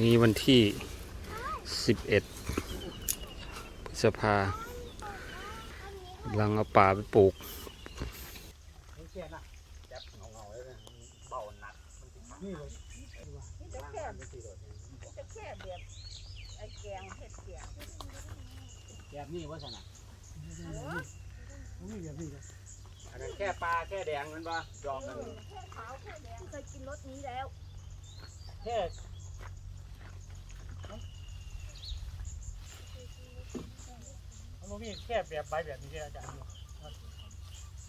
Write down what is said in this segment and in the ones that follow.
นี้วันที่สิบเอ็ดพฤษภากำลังเอาป่าไปปลูกแค่จะแค่แบบนี้ว่าสนะนี่แบบนี้อันนั้นแค่ปลาแค่แดงมันปะดอกมันแค่ขาวแค่แดงเคยกินรสนี้แล้วแค่ันมีแค่แบบใบแบบนี้แค่อาจารย์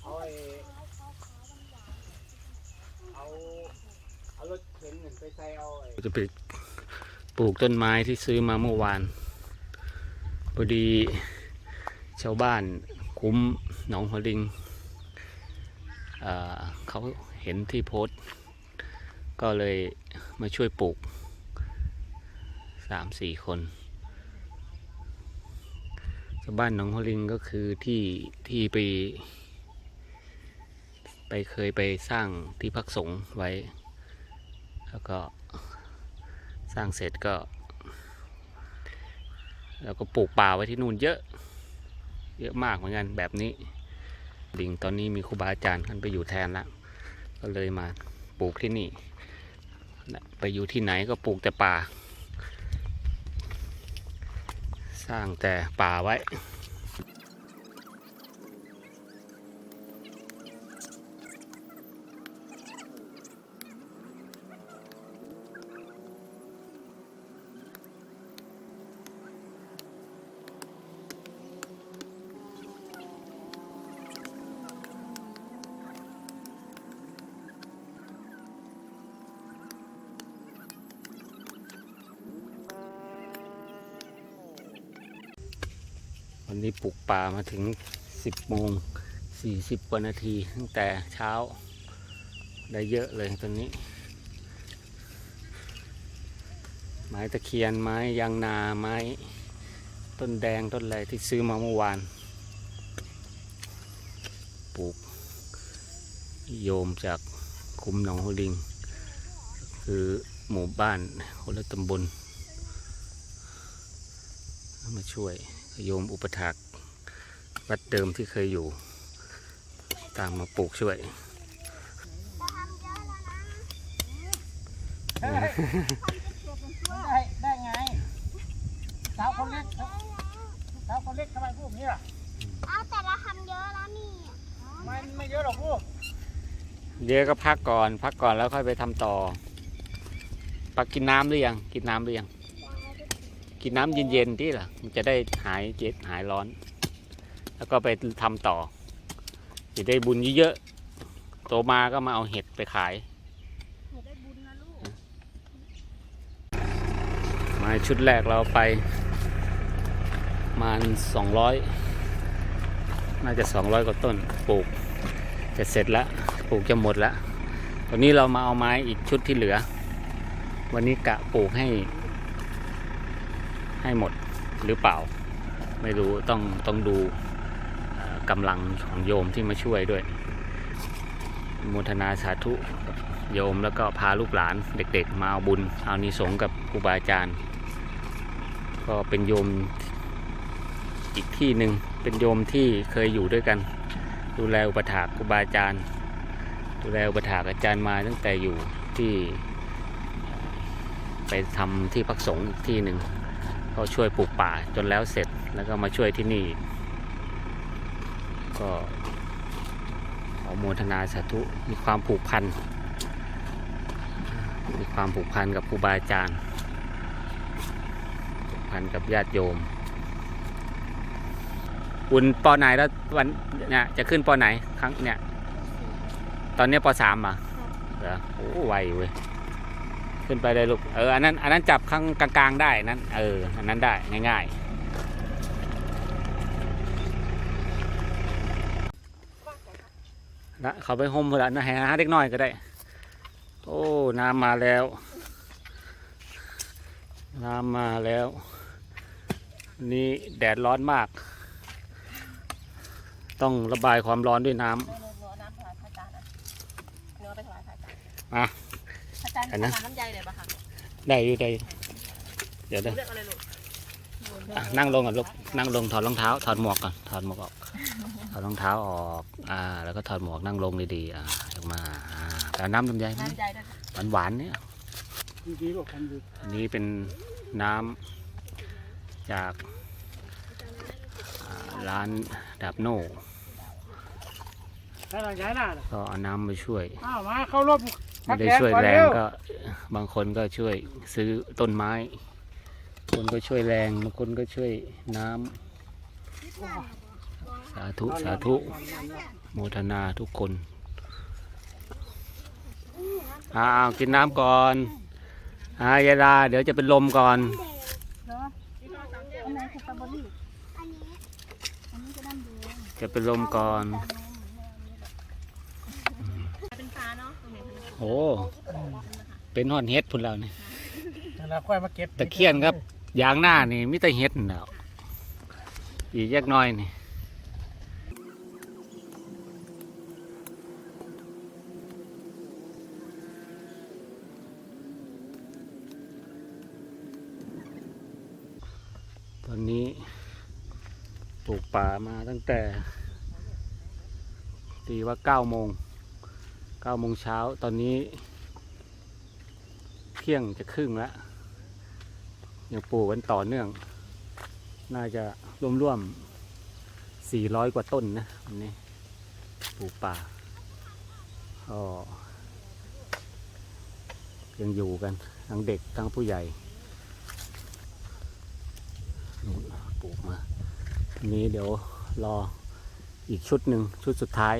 เอาไอ้เอาเอารถเข็นเงินไปใส่เอาไอ้จะไปปลูกต้นไม้ที่ซื้อมาเมื่อวานพอดีชาวบ้านคุ้มหนองหัวลิงเเขาเห็นที่โพสก็เลยมาช่วยปลูกสามสี่คน ชาวบ้านหนองหัวลิงก็คือที่ที่ไป ไปเคยไปสร้างที่พักสงฆ์ไว้ แล้วก็สร้างเสร็จก็ แล้วก็ปลูกป่าไว้ที่นู่นเยอะ เยอะมากเหมือนกันแบบนี้ลิงตอนนี้มีครูบาอาจารย์ท่านไปอยู่แทนแล้วก็เลยมาปลูกที่นี่ ไปอยู่ที่ไหนก็ปลูกแต่ป่า สร้างแต่ป่าไว้ วันนี้ปลูกป่ามาถึง 10โมง40กว่านาทีตั้งแต่เช้าได้เยอะเลยตอนนี้ ไม้ตะเคียนไม้ยางนาไม้ต้นแดงต้นอะไรที่ซื้อมาเมื่อวานปลูกโยมจากคุ้มหนองหัวลิง คือหมู่บ้านคนละตำบลมาช่วย โยมอุปถากวัดเดิมที่เคยอยู่ ตามมาปลูกช่วยได้ได้ไงสาวคนเล็กสาวคนเล็กทำไมพูดอย่างนี้ล่ะเอาแต่เราทำเยอะแล้วนี่ไม่ไม่เยอะหรอกพูดเดี๋ยวก็พักก่อน พักก่อนแล้วค่อยไปทำต่อปักกินน้ำหรือยังกินน้ำหรือยัง กินน้ำเย็นๆที่ล่ะมันจะได้หายเจ็บหายร้อน แล้วก็ไปทำต่อจะได้บุญเยอะๆโตมาก็มาเอาเห็ดไปขายหนูได้บุญนะลูกมาชุดแรกเราไปประมาณสองร้อยน่าจะสองร้อยกว่าต้นปลูกจะเสร็จแล้วปลูกจะหมดแล้วตอนนี้เรามาเอาไม้อีกชุดที่เหลือ วันนี้กะปลูกให้ ให้หมดหรือเปล่า ไม่รู้ต้องต้องดูกำลังของโยมที่มาช่วยด้วยอนุทนาสาธุโยมแล้วก็พาลูกหลานเด็กๆ มาเอาบุญ เอานิสงกับครูบาอาจารย์ ก็เป็นโยมอีกที่หนึ่งเป็นโยมที่เคยอยู่ด้วยกัน ดูแลอุปถากครูบาอาจารย์ ดูแลอุปถากอาจารย์มาตั้งแต่อยู่ที่ ไปทำที่พักสงฆ์อีกที่หนึ่ง ก็ช่วยปลูกป่าจนแล้วเสร็จแล้วก็มาช่วยที่นี่ ก็ขอโมทนาสาธุมีความผูกพัน มีความผูกพันกับครูบาอาจารย์ผูกพันกับญาติโยมอุ่นปอไหนแล้ววันเนี่ยจะขึ้นปอไหนครั้งเนี่ย ตอนเนี้ยปสามอะเหรอโอ้ไวเว้ย ขึ้นไปเลยลูก เออ อันนั้น อันนั้นจับข้างกลางๆได้นั่นเออ อันนั้นได้ง่ายๆนะเขาไปห่มแล้วนะฮะเด็กน้อยก็ได้ โอ้ น้ำมาแล้ว น้ำมาแล้ว นี่แดดร้อนมาก ต้องระบายความร้อนด้วยน้ำเนื้อน้ำถวายพระอาจารย์นะเนื้อไปถวายพระอาจารย์อะพระ อาจารย์อันนั้นทำน้ำใยเลยปะคะได้อยู่ได้อยู่เดี๋ยวเด้อเลือกอะไรลูกอะนั่งลงก่อนลูกนั่งลงถอดรองเท้า ถอดหมวกก่อนถอดหมวกออกถอดรองเท้าออกอ่า แล้วก็ถอดหมวกนั่งลงดีๆอ่าลงมาอ่าแต่น้ำลำไยไหมน้ำใจด้วยหวานหวานๆเนี่ยดีๆลูกกันดีอันนี้เป็นน้ำจากอ่าร้านดับโน่ใช่หลังย้ายหน้าน่ะก็เอาน้ำมาช่วย อ้าวมาเข้ารอบ ไม่ได้ช่วยแรงก็บางคนก็ช่วยซื้อต้นไม้บางคนก็ช่วยแรงบางคนก็ช่วยน้ำสาธุสาธุโมทนาทุกคนอ้าวกินน้ำก่อนอายายดาเดี๋ยวจะเป็นลมก่อนเนาะอันไหนสตรอเบอรี่อันนี้อันนี้จะน้ำแดงจะเป็นลมก่อนเป็นฟ้าเนาะตรงไหนคะ โอ้เป็นฮอดเฮ็ดพุ่นแล้วนี่นั่นแหละค่อยมาเก็บตะเคียนครับยางหน้านี่มิแต่เฮ็ดนั่นแหล้วอีกแยกน้อยนี่ตอนนี้ปลูกป่ามาตั้งแต่ตีว่าเก้าโมง เก้าโมงเช้าตอนนี้ เที่ยงจะครึ่งแล้วยังปลูกกันต่อเนื่อง น่าจะร่วมๆสี่ร้อยกว่าต้นนะวันนี้ปลูกป่าก็ยังอยู่กันทั้งเด็กทั้งผู้ใหญ่ปลูกมาทีนี้เดี๋ยวรออีกชุดหนึ่งชุดสุดท้าย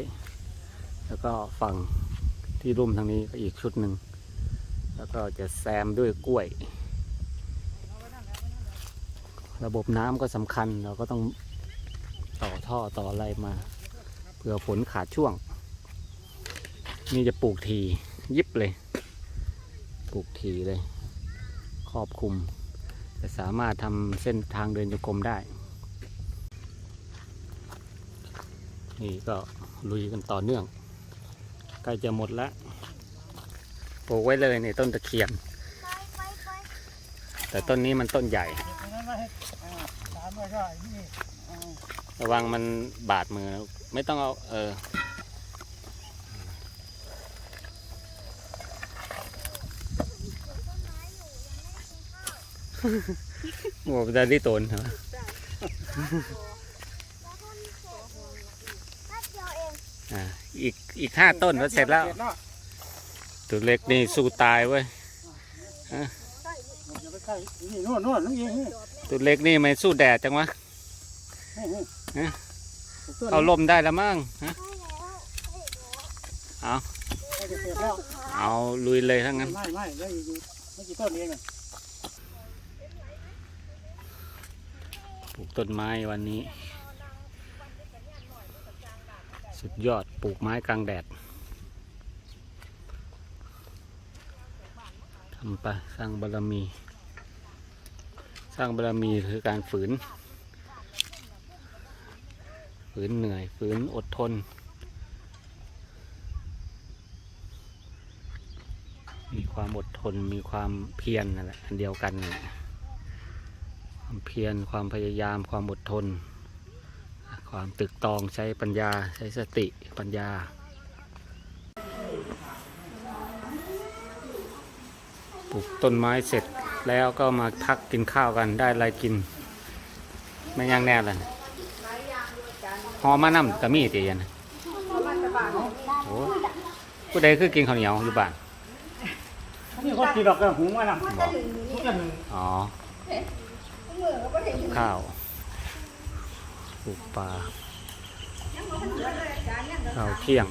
แล้วก็ฝั่ง ที่ร่มทางนี้ก็อีกชุดหนึ่ง แล้วก็จะแซมด้วยกล้วย ระบบน้ำก็สำคัญเราก็ต้องต่อท่อต่ออะไรมาเผื่อฝนขาดช่วง นี่จะปลูกทียิบเลย ปลูกทีเลย ครอบคลุม จะสามารถทำเส้นทางเดินโยกรมได้ นี่ก็ลุยกันต่อเนื่อง ใกล้จะหมดแล้วปลูกไว้เลยนี่ต้นตะเคียน แต่ต้นนี้มันต้นใหญ่เอานั้นมาให้อ่าตามไว้ก็ไอ้นี่อ่าระวังมันบาดมือนะไม่ต้องเอา เออโอ้ได้ที่ตนเหรอ อีกอีกห้าต้นก็เสร็จแล้ว ตัวเล็กนี่สู้ตายเว้ยอย่าไปใกล้นี่นู่นนู่นนู่นยิงนี่ตัวเล็กนี่ไม่สู้แดดจังวะฮะเอาลมได้แล้วมั้งฮะใกล้จะเสร็จแล้วเอาลุยเลยทั้งนั้นไม่ไม่ได้อยู่ไม่กี่ต้นเองปลูกต้นไม้วันนี้ สุดยอดปลูกไม้กลางแดดทำไปสร้างบารมี สร้างบารมีคือการฝืน ฝืนเหนื่อยฝืนอดทนมีความอดทนมีความเพียรนั่นแหละอันเดียวกันความเพียรความพยายามความอดทน ความตึกตองใช้ปัญญาใช้สติปัญญาปลูกต้นไม้เสร็จแล้วก็มาพักกินข้าวกันได้อะไรกิน ไม่ย่างแน่เลยหอมมานำกะมีตียันโอ้ผู้ใดคือกินข้าวเหนียวอยู่บ้านนี่เขาตีดอกกระหุงมาแล้วบอกทุกอย่างหนึ่งอ๋อข้าว ปลูกปลาข้าวเที่ยง